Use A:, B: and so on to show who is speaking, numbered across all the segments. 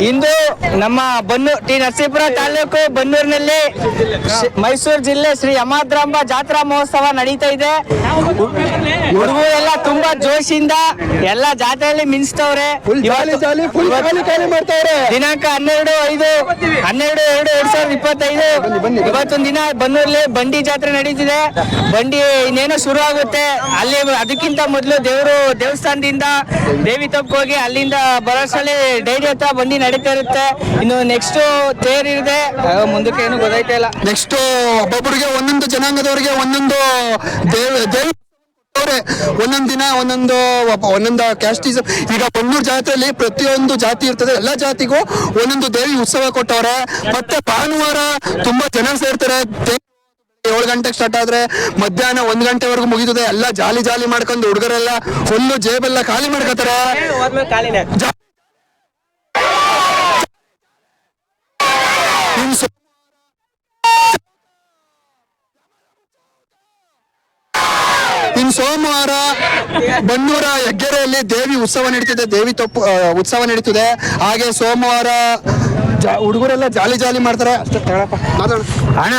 A: ಇಂದು ನಮ್ಮ ಬನ್ನು ಟಿ ನರಸೀಪುರ ತಾಲೂಕು ಬನ್ನೂರಿನಲ್ಲಿ ಮೈಸೂರು ಜಿಲ್ಲೆ ಶ್ರೀ ಯಮಾದ್ರಾಂಬ ಜಾತ್ರಾ ಮಹೋತ್ಸವ ನಡೀತಾ ಇದೆ. ಹುಡುಗರೆಲ್ಲ ತುಂಬಾ ಜೋಶಿಂದ ಎಲ್ಲ ಜಾತ್ರೆಯಲ್ಲಿ ಮಿಂಚ್ತವ್ರೆ. ದಿನಾಂಕ ಹನ್ನೆರಡು ಐದು ಹನ್ನೆರಡು ಎರಡು ಎರಡ್ ಸಾವಿರದ ಇಪ್ಪತ್ತೈದು. ಇವತ್ತೊಂದು ದಿನ ಬನ್ನೂರಲ್ಲಿ ಬಂಡಿ ಜಾತ್ರೆ ನಡೀತಿದೆ. ಬಂಡಿ ಇನ್ನೇನೋ ಶುರು ಆಗುತ್ತೆ. ಅಲ್ಲಿ ಅದಕ್ಕಿಂತ ಮೊದಲು ದೇವರು ದೇವಸ್ಥಾನದಿಂದ ದೇವಿ ತಪ್ಪು ಹೋಗಿ ಅಲ್ಲಿಂದ ಬರೋಷ್ಟರಲ್ಲಿ ಡೈರಿ ಹತ್ರ ಬಂಡಿ ನಡೀತಾ ಇರುತ್ತೆ. ಇನ್ನು ನೆಕ್ಸ್ಟ್ ತೇರ್ ಇದೆ ಮುಂದಕ್ಕೆ ಏನು ಗೊತ್ತಾಯ್ತಾ ಇಲ್ಲ.
B: ನೆಕ್ಸ್ಟ್ ಒಬ್ಬೊಬ್ಬರಿಗೆ ಒಂದೊಂದು ಜನಾಂಗದವರಿಗೆ ಒಂದೊಂದು ದೇವ ದೇವ ಅವ್ರೆ ಒಂದೊಂದ್ ದಿನ ಒಂದೊಂದು ಒಂದೊಂದು ಕ್ಯಾಸ್ಟಿಸಮ್ ಈಗ ಬನ್ನೂರು ಜಾತ್ರೆಯಲ್ಲಿ ಪ್ರತಿಯೊಂದು ಜಾತಿ ಇರ್ತದೆ. ಎಲ್ಲಾ ಜಾತಿಗೂ ಒಂದೊಂದು ದೇವಿ ಉತ್ಸವ ಕೊಟ್ಟವ್ರೆ. ಮತ್ತೆ ಭಾನುವಾರ ತುಂಬಾ ಜನ ಸೇರ್ತಾರೆ. ಏಳು ಗಂಟೆಗೆ ಸ್ಟಾರ್ಟ್ ಆದ್ರೆ ಮಧ್ಯಾಹ್ನ ಒಂದ್ ಗಂಟೆವರೆಗೂ ಮುಗಿತದೆ. ಎಲ್ಲ ಜಾಲಿ ಜಾಲಿ ಮಾಡ್ಕೊಂಡು ಹುಡುಗರೆಲ್ಲ ಫುಲ್ಲು ಜೇಬೆಲ್ಲ ಖಾಲಿ ಮಾಡ್ಕೋತಾರೆ ಜಾ- ಇನ್ ಸೊ- ಇನ್ ಸೋಮವಾರ ಬನ್ನೂರ ಹೆಗ್ಗೆರೆಯಲ್ಲಿ ದೇವಿ ಉತ್ಸವ ನಡೀತಿದೆ ದೇವಿ ತಪ್ಪು ಉತ್ಸವ ನಡೀತಿದೆ. ಹಾಗೆ ಸೋಮವಾರ ಹುಡುಗರೆಲ್ಲ ಜಾಲಿ ಜಾಲಿ ಮಾಡ್ತಾರೆ.
C: ಅಣ್ಣ,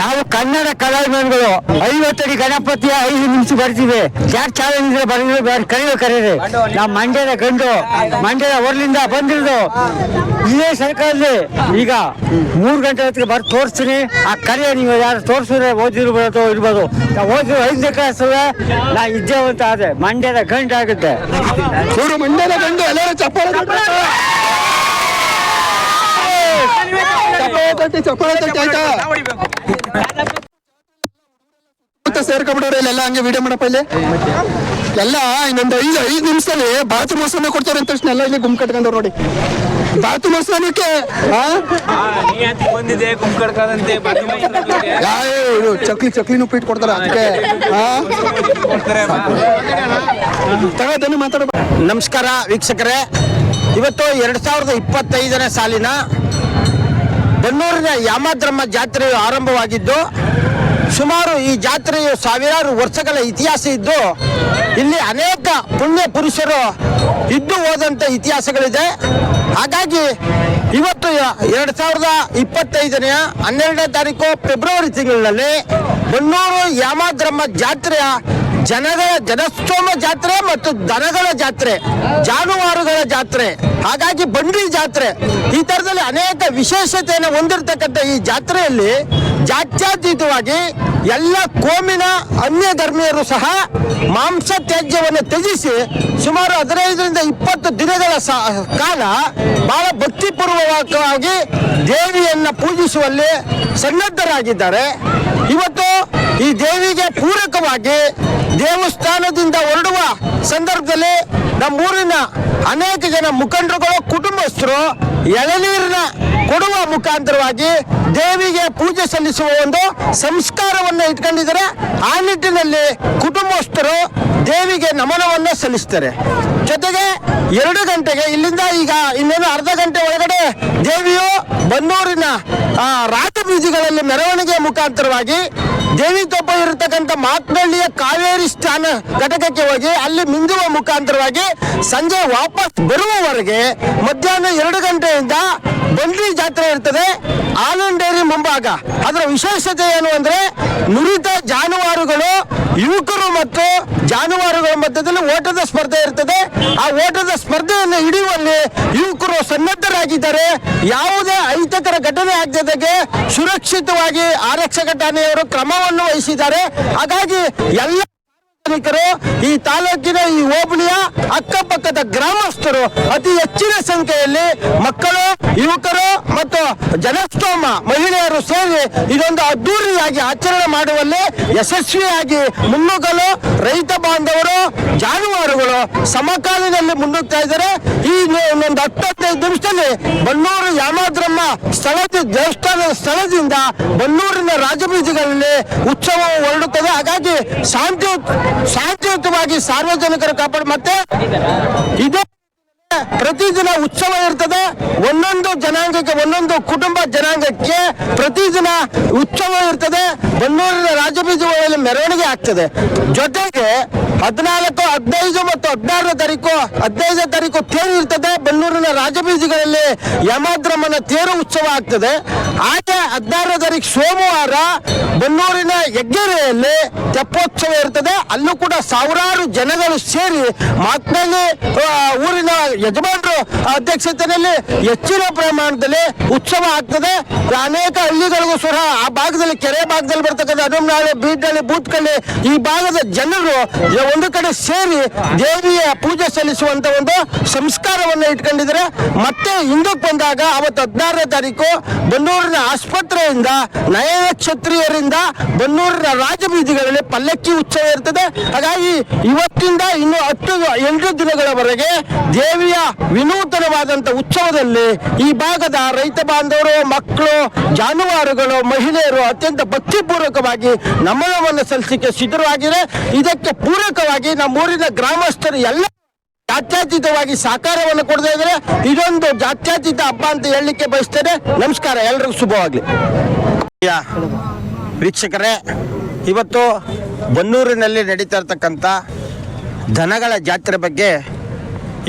C: ನಾವು ಕನ್ನಡ ಕಲಾವಿದರುಗಳು ಐವತ್ತಡಿ ಗಣಪತಿಯ ಐದು ನಿಮಿಷ ಬರ್ತೀವಿ. ಯಾಕೆ ಚಾಲೆಂಜ್ ಬರೀ ಕರೆಯೋ ಕರೀರಿ ನಾವು ಮಂಡ್ಯದ ಗಂಡು, ಮಂಡ್ಯದ ಊರ್ಲಿಂದ ಬಂದಿರೋದು. ಇದೇ ಸರ್ಕಾರದಲ್ಲಿ ಈಗ ಮೂರು ಗಂಟೆ ಹೊತ್ತಿಗೆ ಬರ್ ತೋರಿಸ್ತೀನಿ. ಆ ಕರೆಯ ನೀವು ಯಾರು ತೋರಿಸಿದ್ರೆ ಓದಿರ್ಬೋದು ಇರ್ಬೋದು. ನಾವು ಓದಿರೋ ಐದನೇ ಕ್ಲಾಸ್ ನಾ ಇದ್ದೇವಂತ ಆದ್ರೆ ಮಂಡ್ಯದ ಗಂಡು ಆಗುತ್ತೆ
B: ಮಂಡ್ಯದ ಗಂಡು, ಎಲ್ಲರೂ ಚಪ್ಪಾಳೆ ಇಲ್ಲೆಲ್ಲ ಹಂಗೆ ವಿಡಿಯೋ ಮಾಡಪ್ಪ ಇಲ್ಲಿ? ಎಲ್ಲ ಇನ್ನೊಂದು ಐದು ಐದು ನಿಮಿಷದಲ್ಲಿ ಬಾತು ಮೊಸರನ್ನ ಕೊಡ್ತಾರೆ ಅಂತ ತಕ್ಷಣ ಎಲ್ಲ ಇಲ್ಲಿ ಗುಂಪು ಕಟ್ಕೊಂಡವ್ರು ನೋಡಿ. ಬಾತು ಮೊಸರನ್ನಕ್ಕೆ ಚಕ್ಲಿ ಚಕ್ಲಿನೂ ಉಪ್ಪಿಟ್ಟು ಕೊಡ್ತಾರೆ ಅದಕ್ಕೆ? ತಗೋದನ್ನು ಮಾತಾಡ
C: ನಮಸ್ಕಾರ ವೀಕ್ಷಕರೇ. ಇವತ್ತು ಎರಡ್ ಸಾವಿರದ ಇಪ್ಪತ್ತೈದನೇ ಸಾಲಿನ ಬನ್ನೂರಿನ ಯಾಮದ್ರಮ್ಮ ಜಾತ್ರೆಯು ಆರಂಭವಾಗಿದ್ದು, ಸುಮಾರು ಈ ಜಾತ್ರೆಯು ಸಾವಿರಾರು ವರ್ಷಗಳ ಇತಿಹಾಸ ಇದ್ದು, ಇಲ್ಲಿ ಅನೇಕ ಪುಣ್ಯ ಪುರುಷರು ಇದ್ದು ಹೋದಂಥ ಇತಿಹಾಸಗಳಿದೆ. ಹಾಗಾಗಿ ಇವತ್ತು ಎರಡು ಸಾವಿರದ ಇಪ್ಪತ್ತೈದನೆಯ ಹನ್ನೆರಡನೇ ತಾರೀಕು ಫೆಬ್ರವರಿ ತಿಂಗಳಲ್ಲಿ ಬನ್ನೂರು ಯಾಮದ್ರಮ್ಮ ಜಾತ್ರೆಯ ಜನಗಳ ಜನಸ್ತೋಮ ಜಾತ್ರೆ ಮತ್ತು ದನಗಳ ಜಾತ್ರೆ, ಜಾನುವಾರುಗಳ ಜಾತ್ರೆ, ಹಾಗಾಗಿ ಬಂಡ್ರಿ ಜಾತ್ರೆ, ಈ ತರದಲ್ಲಿ ಅನೇಕ ವಿಶೇಷತೆಯನ್ನು ಹೊಂದಿರತಕ್ಕಂಥ ಈ ಜಾತ್ರೆಯಲ್ಲಿ ಜಾತ್ಯತೀತವಾಗಿ ಎಲ್ಲ ಕೋಮಿನ ಅನ್ಯ ಧರ್ಮೀಯರು ಸಹ ಮಾಂಸ ತ್ಯಾಜ್ಯವನ್ನು ತ್ಯಜಿಸಿ ಸುಮಾರು ಹದಿನೈದರಿಂದ ಇಪ್ಪತ್ತು ದಿನಗಳ ಕಾಲ ಬಹಳ ಭಕ್ತಿಪೂರ್ವಕವಾಗಿ ದೇವಿಯನ್ನು ಪೂಜಿಸುವಲ್ಲಿ ಸನ್ನದ್ಧರಾಗಿದ್ದಾರೆ. ಇವತ್ತು ಈ ದೇವಿಗೆ ಪೂರಕವಾಗಿ ದೇವಸ್ಥಾನದಿಂದ ಹೊರಡುವ ಸಂದರ್ಭದಲ್ಲಿ ನಮ್ಮೂರಿನ ಅನೇಕ ಜನ ಮುಖಂಡರುಗಳು, ಕುಟುಂಬಸ್ಥರು ಎಳನೀರಿನ ಕೊಡುವ ಮುಖಾಂತರವಾಗಿ ದೇವಿಗೆ ಪೂಜೆ ಸಲ್ಲಿಸುವ ಒಂದು ಸಂಸ್ಕಾರವನ್ನು ಇಟ್ಕೊಂಡಿದ್ದಾರೆ. ಆ ನಿಟ್ಟಿನಲ್ಲಿ ಕುಟುಂಬಸ್ಥರು ದೇವಿಗೆ ನಮನವನ್ನು ಸಲ್ಲಿಸ್ತಾರೆ. ಜೊತೆಗೆ ಎರಡು ಗಂಟೆಗೆ ಇಲ್ಲಿಂದ ಈಗ ಇನ್ನೇನು ಅರ್ಧ ಗಂಟೆ ಒಳಗಡೆ ದೇವಿಯು ಬನ್ನೂರಿನ ಆ, ರಾಜಬೀದಿಗಳಲ್ಲಿ ಮೆರವಣಿಗೆ ಮುಖಾಂತರವಾಗಿ ದೇವಿ ತೊಪ್ಪ ಇರತಕ್ಕಂಥ ಮಾತನಹಳ್ಳಿಯ ಕಾವೇರಿ ಸ್ಥಾನ ಘಟಕಕ್ಕೆ ಹೋಗಿ ಅಲ್ಲಿ ಮಿಂದುವ ಮುಖಾಂತರವಾಗಿ ಸಂಜೆ ವಾಪಸ್ ಬರುವವರೆಗೆ ಮಧ್ಯಾಹ್ನ ಎರಡು ಗಂಟೆಯಿಂದ ಬಂಡಿ ಜಾತ್ರೆ ಇರ್ತದೆ ಆನಂದ್ ಡೈರಿ ಮುಂಭಾಗ. ಅದರ ವಿಶೇಷತೆ ಏನು ಅಂದ್ರೆ, ನುರಿತ ಜಾನುವಾರುಗಳು, ಯುವಕರು ಮತ್ತು ಜಾನುವಾರುಗಳ ಮಧ್ಯದಲ್ಲಿ ಓಟದ ಸ್ಪರ್ಧೆ ಇರ್ತದೆ. ಆ ಓಟದ ಸ್ಪರ್ಧೆಯನ್ನು ಹಿಡಿಯುವಲ್ಲಿ ಯುವಕರು ಸನ್ನದ್ಧರಾಗಿದ್ದಾರೆ. ಯಾವುದೇ ಅಹಿತಕರ ಘಟನೆ ಆಗದಕ್ಕೆ ಸುರಕ್ಷಿತವಾಗಿ ಆರಕ್ಷಕ ಠಾಣೆಯವರು ಕ್ರಮವನ್ನು ವಹಿಸಿದ್ದಾರೆ. ಹಾಗಾಗಿ ಎಲ್ಲ ಸಾರ್ವಜನಿಕರು ಈ ತಾಲೂಕಿನ ಈ ಹೋಬಳಿಯ ಅಕ್ಕಪಕ್ಕದ ಗ್ರಾಮಸ್ಥರು ಅತಿ ಹೆಚ್ಚಿನ ಸಂಖ್ಯೆಯಲ್ಲಿ ಮಕ್ಕಳು, ಯುವಕರು ಮತ್ತು ಜನಸ್ತೋಮ ಮಹಿಳೆಯರು ಸೇರಿ ಇದೊಂದು ಅದ್ದೂರಿಯಾಗಿ ಆಚರಣೆ ಮಾಡುವಲ್ಲಿ ಯಶಸ್ವಿಯಾಗಿ ಮುನ್ನುಗ್ಗಲು ರೈತ ಬಾಂಧವರು, ಜಾನುವಾರುಗಳು ಸಮಕಾಲದಲ್ಲಿ ಮುನ್ನುಗ್ತಾ ಇದ್ದಾರೆ. ಈ ಒಂದು ಹತ್ತೈದು ನಿಮಿಷದಲ್ಲಿ ಬನ್ನೂರು ಯಾಮಾದ್ರಮ್ಮ ಸ್ಥಳದ ದೇವಸ್ಥಾನದ ಸ್ಥಳದಿಂದ ಬನ್ನೂರಿನ ರಾಜಬೀದಿಗಳಲ್ಲಿ ಉತ್ಸವ ಹೊರಡುತ್ತದೆ. ಹಾಗಾಗಿ ಶಾಂತಿ ಶಾಂತಿಯುತವಾಗಿ ಸಾರ್ವಜನಿಕರು ಕಾಪಾಡಿ, ಮತ್ತೆ ಇದೇ ಪ್ರತಿದಿನ ಉತ್ಸವ ಇರ್ತದೆ. ಒಂದೊಂದು ಜನಾಂಗಕ್ಕೆ, ಒಂದೊಂದು ಕುಟುಂಬ ಜನಾಂಗಕ್ಕೆ ಪ್ರತಿದಿನ ಉತ್ಸವ ಇರ್ತದೆ. ಬನ್ನೂರಿನ ರಾಜಬೀದಿಗಳಲ್ಲಿ ಮೆರವಣಿಗೆ ಆಗ್ತದೆ. ಜೊತೆಗೆ ಹದಿನಾಲ್ಕು, ಹದಿನೈದು ಮತ್ತು ಹದಿನಾರನೇ ತಾರೀಕು, ಹದಿನೈದನೇ ತಾರೀಕು ತೇರು ಇರ್ತದೆ. ಬನ್ನೂರಿನ ರಾಜಬೀದಿಗಳಲ್ಲಿ ಯಮಾದ್ರಮ್ಮನ ತೇರು ಉತ್ಸವ ಆಗ್ತದೆ. ಹಾಗೆ ಹದಿನಾರನೇ ತಾರೀಕು ಸೋಮವಾರ ಬನ್ನೂರಿನ ಹೆಗ್ಗೆರೆಯಲ್ಲಿ ತೆಪ್ಪೋತ್ಸವ ಇರ್ತದೆ. ಅಲ್ಲೂ ಕೂಡ ಸಾವಿರಾರು ಜನಗಳು ಸೇರಿ ಮಾತ್ನಲ್ಲಿ ಊರಿನ ಯಜಮಾನರು ಅಧ್ಯಕ್ಷತೆಯಲ್ಲಿ ಹೆಚ್ಚಿನ ಪ್ರಮಾಣದಲ್ಲಿ ಉತ್ಸವ ಆಗ್ತದೆ. ಅನೇಕ ಹಳ್ಳಿಗಳಿಗೂ ಸಹ ಆ ಭಾಗದಲ್ಲಿ, ಕೆರೆ ಭಾಗದಲ್ಲಿ ಬರ್ತಕ್ಕಂಥ ಹನುಮನಾಳು ಬೀಡ್ನಳ್ಳಿ ಬೂತ್ಕಳ್ಳಿ ಈ ಭಾಗದ ಜನರು ಒಂದು ಕಡೆ ಸೇರಿ ದೇವಿಯ ಪೂಜೆ ಸಲ್ಲಿಸುವಂತ ಒಂದು ಸಂಸ್ಕಾರವನ್ನು ಇಟ್ಕೊಂಡಿದ್ದಾರೆ. ಮತ್ತೆ ಹಿಂದಕ್ಕೆ ಬಂದಾಗ ಅವತ್ತು ಹದಿನಾರನೇ ತಾರೀಕು ಬನ್ನೂರಿನ ಆಸ್ಪತ್ರೆಯಿಂದ ನಯನ ಕ್ಷತ್ರಿಯರಿಂದ ಬನ್ನೂರಿನ ರಾಜಬೀದಿಗಳಲ್ಲಿ ಪಲ್ಲಕ್ಕಿ ಉತ್ಸವ ಇರ್ತದೆ. ಹಾಗಾಗಿ ಇವತ್ತಿಂದ ಇನ್ನು ಹತ್ತು, ಎಂಟು ದಿನಗಳವರೆಗೆ ದೇವಿಯ ವಿನೂತನವಾದಂಥ ಉತ್ಸವದಲ್ಲಿ ಈ ಭಾಗದ ರೈತ ಬಾಂಧವರು, ಮಕ್ಕಳು, ಜಾನುವಾರುಗಳು, ಮಹಿಳೆಯರು ಅತ್ಯಂತ ಭಕ್ತಿಪೂರ್ವಕವಾಗಿ ನಮನವನ್ನು ಸಲ್ಲಿಸಲಿಕ್ಕೆ ಸಿದ್ಧರಾಗಿದೆ ಇದಕ್ಕೆ ಪೂರಕವಾಗಿ ನಮ್ಮೂರಿನ ಗ್ರಾಮಸ್ಥರು ಎಲ್ಲ ಜಾತ್ಯತೀತವಾಗಿ ಸಹಕಾರವನ್ನು ಕೊಡ್ತಾ ಇದ್ದಾರೆ. ಇದೊಂದು ಜಾತ್ಯತೀತ ಹಬ್ಬ ಅಂತ ಹೇಳಲಿಕ್ಕೆ ಬಯಸ್ತೇನೆ. ನಮಸ್ಕಾರ, ಎಲ್ರಿಗೂ ಶುಭವಾಗಲಿ. ವೀಕ್ಷಕರೇ, ಇವತ್ತು ಬನ್ನೂರಿನಲ್ಲಿ ನಡೀತಾ ಇರ್ತಕ್ಕಂಥ ದನಗಳ ಜಾತ್ರೆ ಬಗ್ಗೆ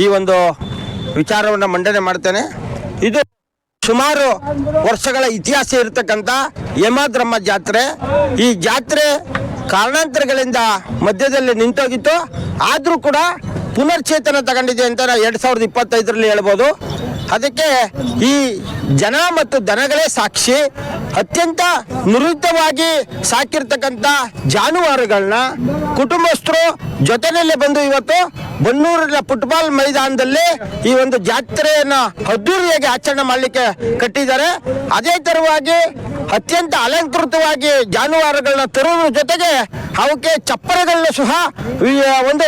C: ಈ ಒಂದು ವಿಚಾರವನ್ನು ಮಂಡನೆ ಮಾಡ್ತೇನೆ. ಇದು ಸುಮಾರು ವರ್ಷಗಳ ಇತಿಹಾಸ ಇರತಕ್ಕಂಥ ಯಮಾದ್ರಮ್ಮ ಜಾತ್ರೆ. ಈ ಜಾತ್ರೆ ಕಾರಣಾಂತರಗಳಿಂದ ಮಧ್ಯದಲ್ಲಿ ನಿಂತೋಗಿತ್ತು. ಆದರೂ ಕೂಡ ಪುನರ್ಚೇತನ ತಗೊಂಡಿದೆ ಅಂತ ನಾವು ಎರಡು ಸಾವಿರದ ಇಪ್ಪತ್ತೈದರಲ್ಲಿ ಹೇಳ್ಬೋದು. ಅದಕ್ಕೆ ಈ ಜನ ಮತ್ತು ದನಗಳೇ ಸಾಕ್ಷಿ. ಅತ್ಯಂತ ನುರಿತವಾಗಿ ಸಾಕಿರ್ತಕ್ಕಂಥ ಜಾನುವಾರುಗಳನ್ನ ಕುಟುಂಬಸ್ಥರು ಜೊತೆಯಲ್ಲೇ ಬಂದು ಇವತ್ತು ಬನ್ನೂರಿನ ಫುಟ್ಬಾಲ್ ಮೈದಾನದಲ್ಲಿ ಈ ಒಂದು ಜಾತ್ರೆಯನ್ನ ಅದ್ದೂರಿಯಾಗಿ ಆಚರಣೆ ಮಾಡಲಿಕ್ಕೆ ಕಟ್ಟಿದ್ದಾರೆ. ಅದೇ ತರವಾಗಿ ಅತ್ಯಂತ ಅಲಂಕೃತವಾಗಿ ಜಾನುವಾರುಗಳನ್ನ ತರುವುದರ ಜೊತೆಗೆ ಅವಕ್ಕೆ ಚಪ್ಪರಗಳನ್ನ ಸಹ ಒಂದು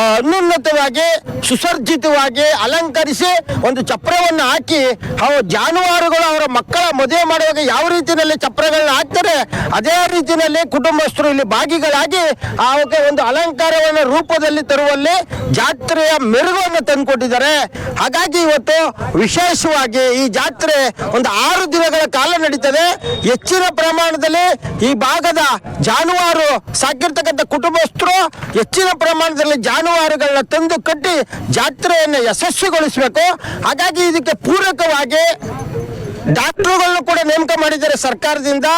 C: ಅನುನ್ನತವಾಗಿ, ಸುಸರ್ಜಿತವಾಗಿ ಅಲಂಕರಿಸಿ ಒಂದು ಚಪ್ಪರವನ್ನು ಹಾಕಿ ಅವು ಜಾನುವಾರುಗಳು ಅವರ ಮಕ್ಕಳ ಮದುವೆ ಮಾಡುವಾಗ ಯಾವ ರೀತಿಯಲ್ಲಿ ಚಪ್ಪರಗಳನ್ನ ಹಾಕ್ತಾರೆ, ಅದೇ ರೀತಿಯಲ್ಲಿ ಕುಟುಂಬಸ್ಥರು ಇಲ್ಲಿ ಭಾಗಿಗಳಾಗಿ ಅವಕ್ಕೆ ಒಂದು ಅಲಂಕಾರವನ್ನು ರೂಪದಲ್ಲಿ ತರುವಲ್ಲಿ ಜಾತ್ರೆಯ ಮೆರುಗನ್ನು ತಂದುಕೊಟ್ಟಿದ್ದಾರೆ. ಹಾಗಾಗಿ ಇವತ್ತು ವಿಶೇಷವಾಗಿ ಈ ಜಾತ್ರೆ ಒಂದು ಆರು ದಿನಗಳ ಕಾಲ ನಡೀತದೆ. ಹೆಚ್ಚಿನ ಪ್ರಮಾಣದಲ್ಲಿ ಈ ಭಾಗದ ಜಾನುವಾರು, ಸಾಕಿರ್ತಕ್ಕಂಥ ಕುಟುಂಬಸ್ಥರು ಹೆಚ್ಚಿನ ಪ್ರಮಾಣದಲ್ಲಿ ಜಾನುವಾರುಗಳನ್ನ ತಂದು ಕಟ್ಟಿ ಜಾತ್ರೆಯನ್ನು ಯಶಸ್ವಿಗೊಳಿಸಬೇಕು. ಹಾಗಾಗಿ ಇದಕ್ಕೆ ಪೂರಕವಾಗಿ ಡಾಕ್ಟರ್ಗಳನ್ನು ಕೂಡ ನೇಮಕ ಮಾಡಿದ್ದಾರೆ ಸರ್ಕಾರದಿಂದ.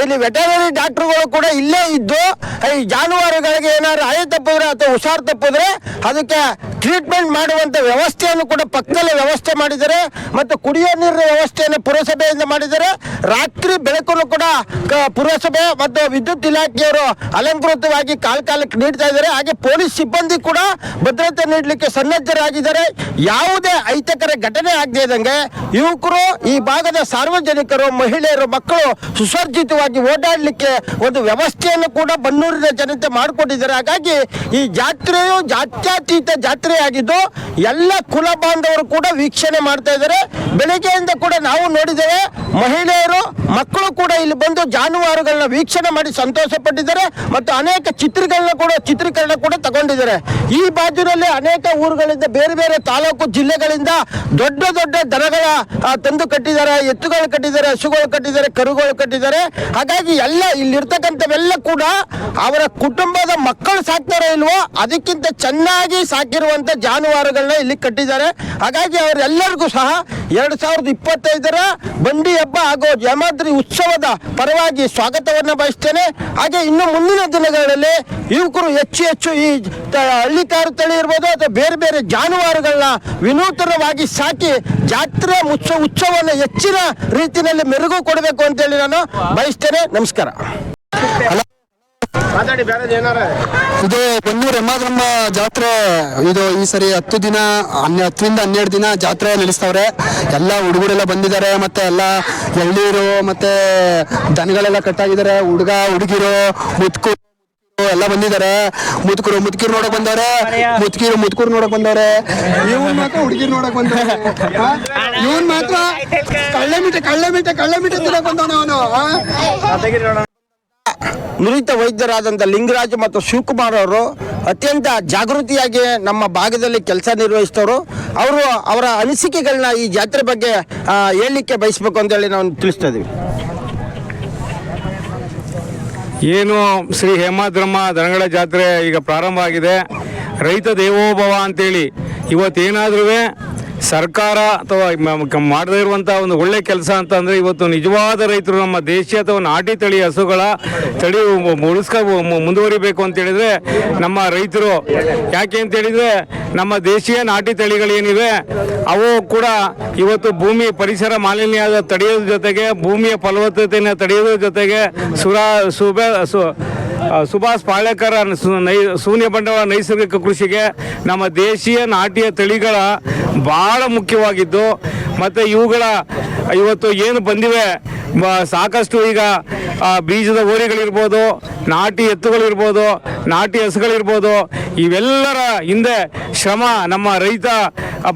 C: ಇಲ್ಲಿ ವೆಟರ್ನರಿ ಡಾಕ್ಟರ್ಗಳು ಕೂಡ ಇಲ್ಲೇ ಇದ್ದು, ಈ ಜಾನುವಾರುಗಳಿಗೆ ಏನಾದ್ರು ಆಯ ತಪ್ಪಿದ್ರೆ ಅಥವಾ ಹುಷಾರು ತಪ್ಪಿದ್ರೆ ಅದಕ್ಕೆ ಟ್ರೀಟ್ಮೆಂಟ್ ಮಾಡುವಂತ ವ್ಯವಸ್ಥೆಯನ್ನು ಕೂಡ ಪಕ್ಕದಲ್ಲೇ ವ್ಯವಸ್ಥೆ ಮಾಡಿದ್ದಾರೆ ಮತ್ತು ಕುಡಿಯೋ ನೀರಿನ ವ್ಯವಸ್ಥೆಯನ್ನು ಪುರಸಭೆಯಿಂದ ಮಾಡಿದ್ದಾರೆ. ರಾತ್ರಿ ಬೆಳಕನ್ನು ಕೂಡ ಪುರಸಭೆ ಮತ್ತು ವಿದ್ಯುತ್ ಇಲಾಖೆಯವರು ಅಲಂಕೃತವಾಗಿ ಕಾಲ ಕಾಲಕ್ಕೆ ನೀಡ್ತಾ ಇದ್ದಾರೆ. ಹಾಗೆ ಪೊಲೀಸ್ ಸಿಬ್ಬಂದಿ ಕೂಡ ಭದ್ರತೆ ನೀಡಲಿಕ್ಕೆ ಸನ್ನದ್ಧರಾಗಿದ್ದಾರೆ. ಯಾವುದೇ ಅಹಿತಕರ ಘಟನೆ ಆಗದೇ ಇದ್ದಂಗೆ ಯುವಕರು ಈ ಭಾಗದ ಸಾರ್ವಜನಿಕರು, ಮಹಿಳೆಯರು, ಮಕ್ಕಳು ಸುಸರ್ಜಿತವಾಗಿ ಓಡಾಡಲಿಕ್ಕೆ ಒಂದು ವ್ಯವಸ್ಥೆಯನ್ನು ಕೂಡ ಬನ್ನೂರಿನ ಜನತೆ ಮಾಡಿಕೊಟ್ಟಿದ್ದಾರೆ ಹಾಗಾಗಿ ಈ ಜಾತ್ರೆಯು ಜಾತ್ಯಾತೀತ ಜಾತ್ರೆಯಾಗಿದ್ದು ಎಲ್ಲ ಕುಲ ಬಾಂಧವರು ಕೂಡ ವೀಕ್ಷಣೆ ಮಾಡ್ತಾ ಇದ್ದಾರೆ. ಬೆಳಿಗ್ಗೆಯಿಂದ ಕೂಡ ನಾವು ನೋಡಿದ್ದೇವೆ, ಮಹಿಳೆಯರು, ಮಕ್ಕಳು ಕೂಡ ಇಲ್ಲಿ ಬಂದು ಜಾನುವಾರುಗಳನ್ನ ವೀಕ್ಷಣೆ ಮಾಡಿ ಸಂತೋಷ ಪಟ್ಟಿದ್ದಾರೆ ಮತ್ತು ಅನೇಕ ಚಿತ್ರಗಳನ್ನ ಕೂಡ, ಚಿತ್ರೀಕರಣ ಕೂಡ ತಗೊಂಡಿದ್ದಾರೆ. ಈ ಬಾಜುನಲ್ಲಿ ಅನೇಕ ಊರುಗಳಿಂದ, ಬೇರೆ ಬೇರೆ ತಾಲೂಕು ಜಿಲ್ಲೆಗಳಿಂದ ದೊಡ್ಡ ದೊಡ್ಡ ದನಗಳ ತಂದು ಕಟ್ಟಿದ್ದಾರೆ, ಎತ್ತುಗಳು ಕಟ್ಟಿದ್ದಾರೆ, ಹಸುಗಳು ಕಟ್ಟಿದ್ದಾರೆ, ಕರುಗಳು ಕಟ್ಟಿದ್ದಾರೆ. ಹಾಗಾಗಿ ಎಲ್ಲ ಇಲ್ಲಿರ್ತಕ್ಕಂಥವೆಲ್ಲ ಕೂಡ ಅವರ ಕುಟುಂಬದ ಮಕ್ಕಳು ಸಾಕ್ತಾರೋ ಇಲ್ವೋ, ಅದಕ್ಕಿಂತ ಚೆನ್ನಾಗಿ ಸಾಕಿರುವಂತ ಜಾನುವಾರುಗಳನ್ನ ಇಲ್ಲಿ ಕಟ್ಟಿದ್ದಾರೆ. ಹಾಗಾಗಿ ಅವರೆಲ್ಲರಿಗೂ ಸಹ ಎರಡ್ ಸಾವಿರದ ಇಪ್ಪತ್ತೈದರ ಬಂಡಿ ಹಬ್ಬ ಹಾಗೂ ಯಮಾದ್ರಿ ಉತ್ಸವದ ಪರವಾಗಿ ಸ್ವಾಗತವನ್ನು ಬಯಸ್ತೇನೆ. ಹಾಗೆ ಇನ್ನು ಮುಂದಿನ ದಿನಗಳಲ್ಲಿ ಯುವಕರು ಹೆಚ್ಚು ಹೆಚ್ಚು ಈ ಹಳ್ಳಿ ಹಳ್ಳಿಕಾರು ತಳಿ ಇರ್ಬೋದು ಅಥವಾ ಬೇರೆ ಬೇರೆ ಜಾನುವಾರುಗಳನ್ನ ವಿನೂತನವಾಗಿ ಸಾಕಿ ಜಾತ್ರೆ ಉತ್ಸವ ಉತ್ಸವವನ್ನು ಹೆಚ್ಚಿನ ರೀತಿಯಲ್ಲಿ ಮೆರುಗು ಕೊಡಬೇಕು ಅಂತೇಳಿ ನಾನು ಬಯಸ್ತೇನೆ. ನಮಸ್ಕಾರ.
B: ಇದು ಬನ್ನೂರು ಯಮಾದ್ರಮ್ಮ ಜಾತ್ರೆ ಇದು ಈ ಸರಿ ಹತ್ತು ದಿನ ಹನ್ನೆ ಹತ್ತರಿಂದ ಹನ್ನೆರಡು ದಿನ ಜಾತ್ರೆ ನಡೆಸ್ತವ್ರೆ. ಎಲ್ಲ ಹುಡುಗರೆಲ್ಲ ಬಂದಿದ್ದಾರೆ ಮತ್ತೆ ಎಲ್ಲ ಎಳ್ಳೀರು ಮತ್ತೆ ದನಗಳೆಲ್ಲ ಕಟ್ಟಾಗಿದ್ದಾರೆ. ಹುಡುಗ ಹುಡುಗಿರು ಮುತ್ಕು ಎಲ್ಲ ಬಂದಿದ್ದಾರೆ. ಮುದುಕರು ಮುದುಕಿರು ನೋಡಕ್ ಬಂದವ್ರೆ. ಮುದುಕಿರು ಮುದುಕರು ನೋಡಕ್ ಬಂದವ್ರೆ. ಇವನ್ ಮಾತ್ರ ಹುಡುಗಿರು ನೋಡಕ್ ಬಂದವ್ರೆ. ಇವನ್ ಮಾತ್ರ ಕಳ್ಳೆ ಮೀಟೆ ಕಳ್ಳೆ ಮೀಟೆ ಕಳ್ಳೆ ಮೀಟೆ ತಿನ್ನಕ್ ಬಂದವನ ಅವನು.
C: ನುರಿತ ವೈದ್ಯರಾದಂಥ ಲಿಂಗರಾಜ್ ಮತ್ತು ಶಿವಕುಮಾರ್ ಅವರು ಅತ್ಯಂತ ಜಾಗೃತಿಯಾಗಿ ನಮ್ಮ ಭಾಗದಲ್ಲಿ ಕೆಲಸ ನಿರ್ವಹಿಸಿದವರು. ಅವರು ಅವರ ಅನಿಸಿಕೆಗಳನ್ನ ಈ ಜಾತ್ರೆ ಬಗ್ಗೆ ಹೇಳಲಿಕ್ಕೆ ಬಯಸಬೇಕು ಅಂತೇಳಿ ನಾವು ತಿಳಿಸ್ತಾ ಇದ್ದೀವಿ
D: ಏನು ಶ್ರೀ ಹೇಮಾದ್ರಮ್ಮ ದನಗಳ ಜಾತ್ರೆ ಈಗ ಪ್ರಾರಂಭ ಆಗಿದೆ. ರೈತ ದೇವೋಭವ ಅಂತೇಳಿ ಇವತ್ತೇನಾದ್ರೂ ಸರ್ಕಾರ ಅಥವಾ ಮಾಡದೇ ಇರುವಂಥ ಒಂದು ಒಳ್ಳೆ ಕೆಲಸ ಅಂತ ಅಂದರೆ ಇವತ್ತು ನಿಜವಾದ ರೈತರು ನಮ್ಮ ದೇಶೀಯ ಅಥವಾ ನಾಟಿ ತಳಿ ಹಸುಗಳ ತಳಿ ಉಳಿಸ್ಕೊ ಮುಂದುವರಿಬೇಕು ಅಂತ ಹೇಳಿದ್ರೆ ನಮ್ಮ ರೈತರು. ಯಾಕೆ ಅಂತ ಹೇಳಿದ್ರೆ ನಮ್ಮ ದೇಶೀಯ ನಾಟಿ ತಳಿಗಳೇನಿವೆ ಅವು ಕೂಡ ಇವತ್ತು ಭೂಮಿ ಪರಿಸರ ಮಾಲಿನ್ಯ ತಡೆಯೋದ್ರ ಜೊತೆಗೆ ಭೂಮಿಯ ಫಲವತ್ತತೆಯನ್ನು ತಡೆಯೋದ್ರ ಜೊತೆಗೆ ಸುರ ಸುಬ ಸುಭಾಷ್ ಪಾಳೇಕರ್ ನೈ ಶೂನ್ಯ ಬಂಡವಾಳ ನೈಸರ್ಗಿಕ ಕೃಷಿಗೆ ನಮ್ಮ ದೇಶೀಯ ನಾಟಿಯ ತಳಿಗಳ ಬಹಳ ಮುಖ್ಯವಾಗಿದ್ದು, ಮತ್ತು ಇವುಗಳ ಇವತ್ತು ಏನು ಬಂದಿವೆ ಸಾಕಷ್ಟು ಈಗ ಬೀಜದ ಓರಿಗಳಿರ್ಬೋದು, ನಾಟಿ ಎತ್ತುಗಳಿರ್ಬೋದು, ನಾಟಿ ಹಸುಗಳಿರ್ಬೋದು ಇವೆಲ್ಲರ ಹಿಂದೆ ಶ್ರಮ. ನಮ್ಮ ರೈತ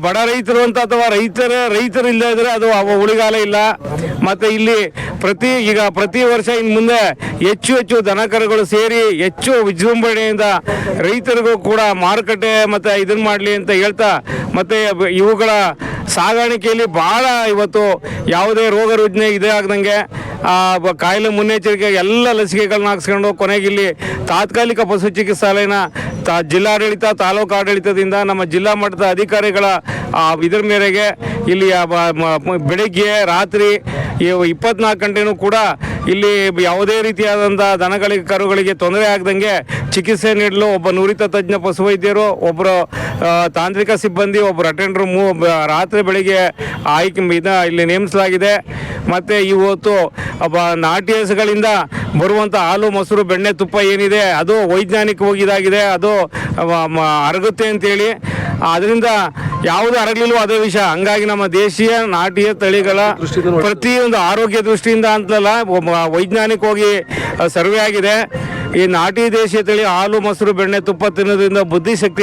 D: ಬಡ ರೈತರು ಅಂತ ಅಥವಾ ರೈತರ, ರೈತರು ಇಲ್ಲದೆ ಇದ್ರೆ ಅದು ಉಳಿಗಾಲ ಇಲ್ಲ. ಮತ್ತೆ ಇಲ್ಲಿ ಪ್ರತಿ, ಈಗ ಪ್ರತಿ ವರ್ಷ ಇನ್ನು ಮುಂದೆ ಹೆಚ್ಚು ಹೆಚ್ಚು ದನಕರುಗಳು ಸೇರಿ ಹೆಚ್ಚು ವಿಜೃಂಭಣೆಯಿಂದ ರೈತರಿಗೂ ಕೂಡ ಮಾರುಕಟ್ಟೆ ಮತ್ತೆ ಇದನ್ನ ಮಾಡಲಿ ಅಂತ ಹೇಳ್ತಾ, ಮತ್ತೆ ಇವುಗಳ ಸಾಗಾಣಿಕೆಯಲ್ಲಿ ಬಹಳ ಇವತ್ತು ಯಾವುದೇ ರೋಗ ರುಜಿನ ಇದೇ ಆಗದಂಗೆ ಕಾಯಿಲೆ ಮುನ್ನೆಚ್ಚರಿಕೆ ಎಲ್ಲ ಲಸಿಕೆಗಳನ್ನ ಹಾಕ್ಸ್ಕೊಂಡು ಕೊನೆಗೆ ಇಲ್ಲಿ ತಾತ್ಕಾಲಿಕ ಪಶು ಚಿಕಿತ್ಸಾಲಯನ ತಾ ಜಿಲ್ಲಾಡಳಿತ, ತಾಲೂಕು ಆಡಳಿತದಿಂದ ನಮ್ಮ ಜಿಲ್ಲಾ ಮಟ್ಟದ ಅಧಿಕಾರಿಗಳ ಇದರ ಮೇರೆಗೆ ಇಲ್ಲಿ ಬೆಳಿಗ್ಗೆ ರಾತ್ರಿ ಇಪ್ಪತ್ನಾಲ್ಕು ಗಂಟೆನೂ ಕೂಡ ಇಲ್ಲಿ ಯಾವುದೇ ರೀತಿಯಾದಂಥ ದನಗಳಿಗೆ, ಕರುಗಳಿಗೆ ತೊಂದರೆ ಆಗದಂಗೆ ಚಿಕಿತ್ಸೆ ನೀಡಲು ಒಬ್ಬ ನುರಿತ ತಜ್ಞ ಪಶುವೈದ್ಯರು ಒಬ್ಬರು ತಾಂತ್ರಿಕ ಸಿಬ್ಬಂದಿ, ಒಬ್ಬರು ಅಟೆಂಡರ್ ಮೂ ರಾತ್ರಿ ಬೆಳಿಗ್ಗೆ ಆಯ್ಕೆ ಇಲ್ಲಿ ನೇಮಿಸಲಾಗಿದೆ. ಮತ್ತು ಇವತ್ತು ಒಬ್ಬ ನಾಟಿ ಹಸುಗಳಿಂದ ಬರುವಂಥ ಹಾಲು, ಮೊಸರು, ಬೆಣ್ಣೆ, ತುಪ್ಪ ಏನಿದೆ, ಅದು ವೈಜ್ಞಾನಿಕವಾಗಿ ಇದಾಗಿದೆ, ಅದು ಅರಗುತ್ತೆ ಅಂತೇಳಿ. ಅದರಿಂದ ಯಾವುದು ಅರಗಲಿಲ್ಲ ಅದೇ ವಿಷಯ. ಹಂಗಾಗಿ ನಮ್ಮ ದೇಶೀಯ, ನಾಟಿಯ ತಳಿಗಳ ಪ್ರತಿಯೊಂದು ಆರೋಗ್ಯ ದೃಷ್ಟಿಯಿಂದ ಅಂತಲ್ಲ ವೈಜ್ಞಾನಿಕವಾಗಿ ಸರ್ವೆ ಆಗಿದೆ. ಈ ನಾಟಿ ದೇಶೀಯ ತಳಿ ಹಾಲು, ಮೊಸರು, ಬೆಣ್ಣೆ ತುಪ್ಪ ತಿನ್ನೋದ್ರಿಂದ ಬುದ್ಧಿಶಕ್ತಿ